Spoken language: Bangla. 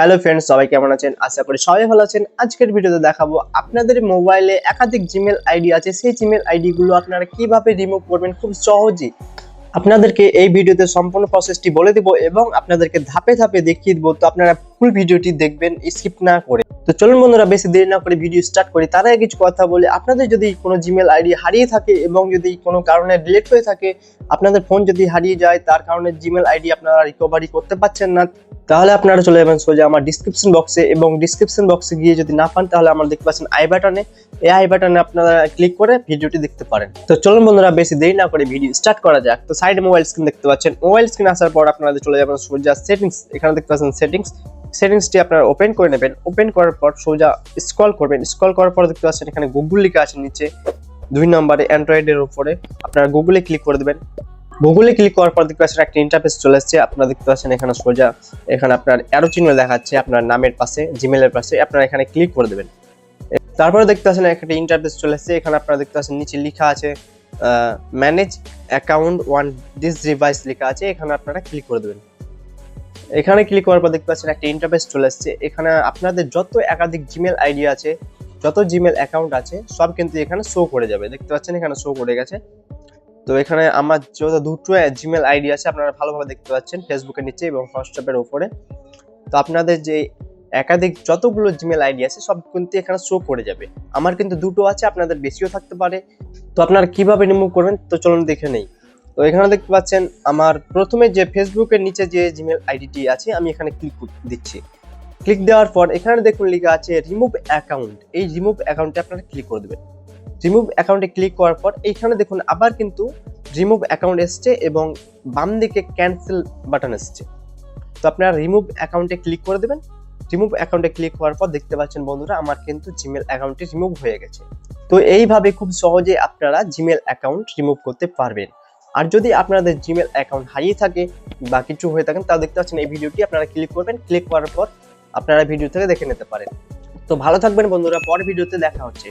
হ্যালো ফ্রেন্ডস সবাই কেমন আছেন? আশা করি সবাই ভালো আছেন। আজকের ভিডিওতে দেখাবো আপনাদের মোবাইলে একাধিক জিমেল আইডি আছে। সেই জিমেল আইডি গুলো আপনারা কীভাবে রিমুভ করবেন খুব সহজেই আপনাদেরকে এই ভিডিওতে সম্পূর্ণ প্রসেসটি বলে দেবো এবং আপনাদেরকে ধাপে ধাপে দেখিয়ে দেবো। তো আপনারা ফুল ভিডিওটি দেখবেন স্কিপ না করে। তো চলুন বন্ধুরা, বেশি দেরি না করে ভিডিও স্টার্ট করি। তার আগে কিছু কথা বলে। আপনাদের যদি কোনো জিমেল আইডি হারিয়ে থাকে এবং যদি কোনো কারণে ডিলিট হয়ে থাকে, আপনাদের ফোন যদি হারিয়ে যায়, তার কারণে জিমেল আইডি আপনারা রিকভারি করতে পারছেন না। তাহলে আপনারা চলে যাবেন সোজা আমার ডিসক্রিপশন বক্সে এবং ডিসক্রিপশন বক্সে গিয়ে যদি না পান, তাহলে আমার দেখতে পাচ্ছেন আই বাটনে এই আই বাটনে আপনারা ক্লিক করে ভিডিওটি দেখতে পারেন। তো চলুন বন্ধুরা, বেশি দেরি না করে ভিডিও স্টার্ট করা যাক। তো সাইডে মোবাইল স্ক্রিন দেখতে পাচ্ছেন। মোবাইল স্ক্রিন আসার পর আপনারা চলে যাবেন সোজা সেটিংস এখানে দেখতে পাচ্ছেন সেটিংস সেটিংসটি আপনারা ওপেন করে নেবেন। ওপেন করার পর সোজা স্ক্রল করবেন। স্ক্রল করার পর দেখতে পাচ্ছেন এখানে গুগল লেখা আছে নিচে। দুই নম্বরে অ্যান্ড্রয়েডের উপরে। আপনারা গুগলে ক্লিক করে দেবেন। গুগলে ক্লিক করার পর দেখতে পাচ্ছেন একটা ইন্টারফেস চলে এসেছে আপনারা দেখতে পাচ্ছেন এখানে সোজা, এখানে আপনার অ্যারো চিহ্ন দেখাচ্ছে আপনার নামের পাশে জিমেলের পাশে, আপনারা এখানে ক্লিক করে দেবেন। তারপরে দেখতে পাচ্ছেন একটা ইন্টারফেস চলে এসেছে এখানে আপনারা দেখতে পাচ্ছেন নিচে লেখা আছে manage account on this device লেখা আছে, এখানে আপনারা ক্লিক করে দেবেন। এখানে ক্লিক করার পর দেখতে পাচ্ছেন একটা ইন্টারফেস চলে এসেছে এখানে আপনাদের যত একাধিক জিমেল আইডি আছে, যত জিমেল অ্যাকাউন্ট আছে, সব কিন্তু এখানে শো করে যাবে। দেখতে পাচ্ছেন এখানে শো করে গেছে। তো এখানে আমার যত দুটো জিমেল আইডি আছে, আপনারা ভালোভাবে দেখতে পাচ্ছেন ফেসবুকের নিচে এবং হোয়াটসঅ্যাপের ওপরে তো আপনাদের যে একাধিক যতগুলো জিমেল আইডি আছে, সব কিন্তু এখানে শো করে যাবে। আমার কিন্তু দুটো আছে, আপনাদের বেশিও থাকতে পারে। তো আপনারা কীভাবে রিমুভ করবেন, তো চলুন দেখে নেই। তো এখানে দেখতে পাচ্ছেন, আমার প্রথমে যে ফেসবুকের নিচে যে জিমেল আইডিটি আছে, আমি এখানে ক্লিক দিচ্ছি। ক্লিক দেওয়ার পর এখানে দেখুন লেখা আছে রিমুভ অ্যাকাউন্ট এই রিমুভ অ্যাকাউন্টে আপনারা ক্লিক করে দেবেন। রিমুভ অ্যাকাউন্টে ক্লিক করার পর এইখানে দেখুন আবার কিন্তু রিমুভ অ্যাকাউন্ট এসছে এবং বাম দিকে ক্যান্সেল বাটন এসছে। তো আপনারা রিমুভ অ্যাকাউন্টে ক্লিক করে দেবেন। রিমুভ অ্যাকাউন্টে ক্লিক করার পর দেখতে পাচ্ছেন বন্ধুরা আমার কিন্তু জিমেল অ্যাকাউন্টটি রিমুভ হয়ে গেছে। তো এইভাবে খুব সহজে আপনারা জিমেল অ্যাকাউন্ট রিমুভ করতে পারবেন। আর যদি আপনাদের জিমেল অ্যাকাউন্ট হারিয়ে থাকে বা কিছু হয়ে থাকেন তাও দেখতে পাচ্ছেন এই ভিডিওটি আপনারা ক্লিক করবেন। ক্লিক করার পর আপনারা ভিডিও থেকে দেখে নিতে পারেন। তো ভালো থাকবেন বন্ধুরা, পরের ভিডিওতে দেখা হচ্ছে।